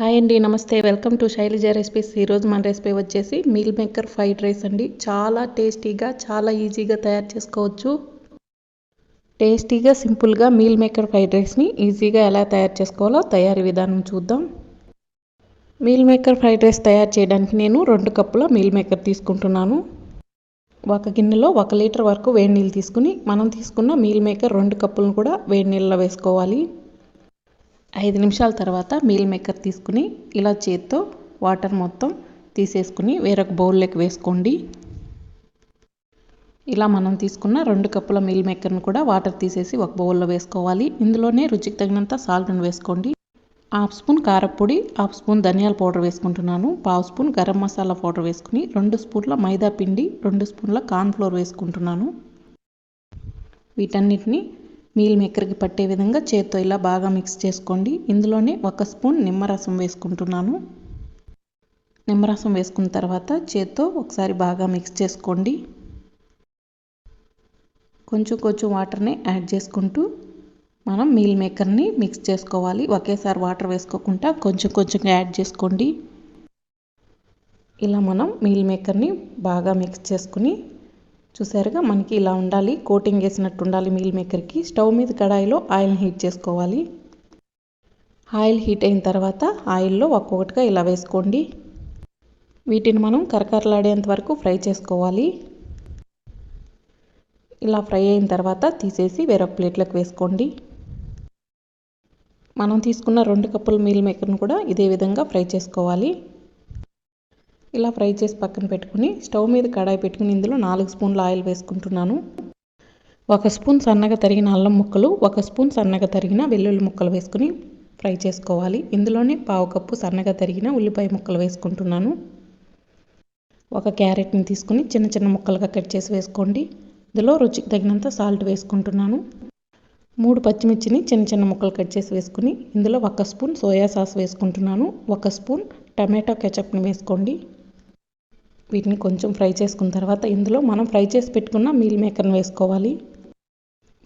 Hi అండి నమస్తే. Welcome to Shailaja recipes. ఈరోజు మన రెసిపీ వచ్చేసి మీల్ మేకర్ ఫ్రైడ్ రైస్ అండి. చాలా టేస్టీగా చాలా ఈజీగా తయారు చేసుకోవచ్చు. టేస్టీగా సింపుల్గా మీల్ మేకర్ ఫ్రైడ్ రైస్ని ఈజీగా ఎలా తయారు చేసుకోవాలో తయారీ విధానం చూద్దాం. మీల్ మేకర్ ఫ్రైడ్ రైస్ తయారు చేయడానికి నేను రెండు కప్పుల మీల్ మేకర్ తీసుకుంటున్నాను. ఒక గిన్నెలో ఒక లీటర్ వరకు వేడి నీళ్ళు తీసుకుని మనం తీసుకున్న మీల్ మేకర్ రెండు కప్పులను కూడా వేడి నీళ్ళలో వేసుకోవాలి. ఐదు నిమిషాల తర్వాత మీల్ మేకర్ తీసుకుని ఇలా చేత్తో వాటర్ మొత్తం తీసేసుకుని వేరొక బౌల్లోకి వేసుకోండి. ఇలా మనం తీసుకున్న రెండు కప్పుల మీల్ మేకర్ను కూడా వాటర్ తీసేసి ఒక బౌల్లో వేసుకోవాలి. ఇందులోనే రుచికి తగినంత సాల్ట్ను వేసుకోండి. హాఫ్ స్పూన్ కారపొడి హాఫ్ స్పూన్ ధనియాల పౌడర్ వేసుకుంటున్నాను. పావు స్పూన్ గరం మసాలా పౌడర్ వేసుకుని రెండు స్పూన్ల మైదా పిండి రెండు స్పూన్ల కార్న్ఫ్లోర్ వేసుకుంటున్నాను. వీటన్నిటిని మీల్ మేకర్కి పట్టే విధంగా చేత్తో ఇలా బాగా మిక్స్ చేసుకోండి. ఇందులోనే ఒక స్పూన్ నిమ్మరసం వేసుకుంటున్నాను. నిమ్మరసం వేసుకున్న తర్వాత చేత్తో ఒకసారి బాగా మిక్స్ చేసుకోండి. కొంచెం కొంచెం వాటర్ని యాడ్ చేసుకుంటూ మనం మీల్ మేకర్ని మిక్స్ చేసుకోవాలి. ఒకేసారి వాటర్ వేసుకోకుండా కొంచెం కొంచెం యాడ్ చేసుకోండి. ఇలా మనం మీల్ మేకర్ని బాగా మిక్స్ చేసుకుని చూసారుగా మనకి ఇలా ఉండాలి కోటింగ్ వేసినట్టు ఉండాలి మీల్ మేకర్కి. స్టవ్ మీద కడాయిలో ఆయిల్ని హీట్ చేసుకోవాలి. ఆయిల్ హీట్ అయిన తర్వాత ఆయిల్లో ఒక్కొక్కటిగా ఇలా వేసుకోండి. వీటిని మనం కరకరలాడేంత వరకు ఫ్రై చేసుకోవాలి. ఇలా ఫ్రై అయిన తర్వాత తీసేసి వేరొక ప్లేట్లోకి వేసుకోండి. మనం తీసుకున్న రెండు కప్పుల మీల్ మేకర్ను కూడా ఇదే విధంగా ఫ్రై చేసుకోవాలి. ఇలా ఫ్రై చేసి పక్కన పెట్టుకుని స్టవ్ మీద కడాయి పెట్టుకుని ఇందులో నాలుగు స్పూన్ల ఆయిల్ వేసుకుంటున్నాను. ఒక స్పూన్ సన్నగా తరిగిన అల్లం ముక్కలు ఒక స్పూన్ సన్నగా తరిగిన వెల్లుల్లి ముక్కలు వేసుకుని ఫ్రై చేసుకోవాలి. ఇందులోనే పావు కప్పు సన్నగా తరిగిన ఉల్లిపాయ ముక్కలు వేసుకుంటున్నాను. ఒక క్యారెట్ని తీసుకుని చిన్న చిన్న ముక్కలుగా కట్ చేసి వేసుకోండి. ఇందులో రుచికి తగినంత సాల్ట్ వేసుకుంటున్నాను. మూడు పచ్చిమిర్చిని చిన్న చిన్న ముక్కలు కట్ చేసి వేసుకుని ఇందులో ఒక స్పూన్ సోయా సాస్ వేసుకుంటున్నాను. ఒక స్పూన్ టమాటో కెచప్ని వేసుకోండి. వీటిని కొంచెం ఫ్రై చేసుకున్న తర్వాత ఇందులో మనం ఫ్రై చేసి పెట్టుకున్న మీల్ మేకర్ని వేసుకోవాలి.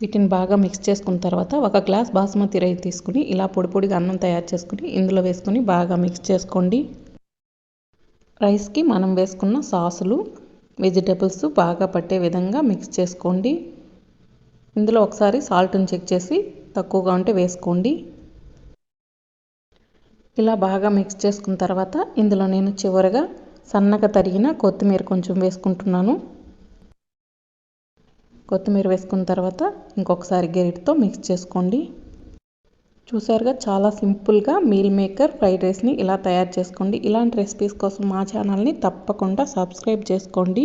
వీటిని బాగా మిక్స్ చేసుకున్న తర్వాత ఒక గ్లాస్ బాస్మతి రైస్ తీసుకుని ఇలా పొడి పొడిగా అన్నం తయారు చేసుకుని ఇందులో వేసుకుని బాగా మిక్స్ చేసుకోండి. రైస్కి మనం వేసుకున్న సాసులు వెజిటబుల్స్ బాగా పట్టే విధంగా మిక్స్ చేసుకోండి. ఇందులో ఒకసారి సాల్ట్ని చెక్ చేసి తక్కువగా ఉంటే వేసుకోండి. ఇలా బాగా మిక్స్ చేసుకున్న తర్వాత ఇందులో నేను చివరగా సన్నగా తరిగిన కొత్తిమీర కొంచెం వేసుకుంటున్నాను. కొత్తిమీర వేసుకున్న తర్వాత ఇంకొకసారి గెరిటితో మిక్స్ చేసుకోండి. చూసారుగా చాలా సింపుల్గా మీల్ మేకర్ ఫ్రైడ్ రైస్ని ఇలా తయారు చేసుకోండి. ఇలాంటి రెసిపీస్ కోసం మా ఛానల్ని తప్పకుండా సబ్స్క్రైబ్ చేసుకోండి.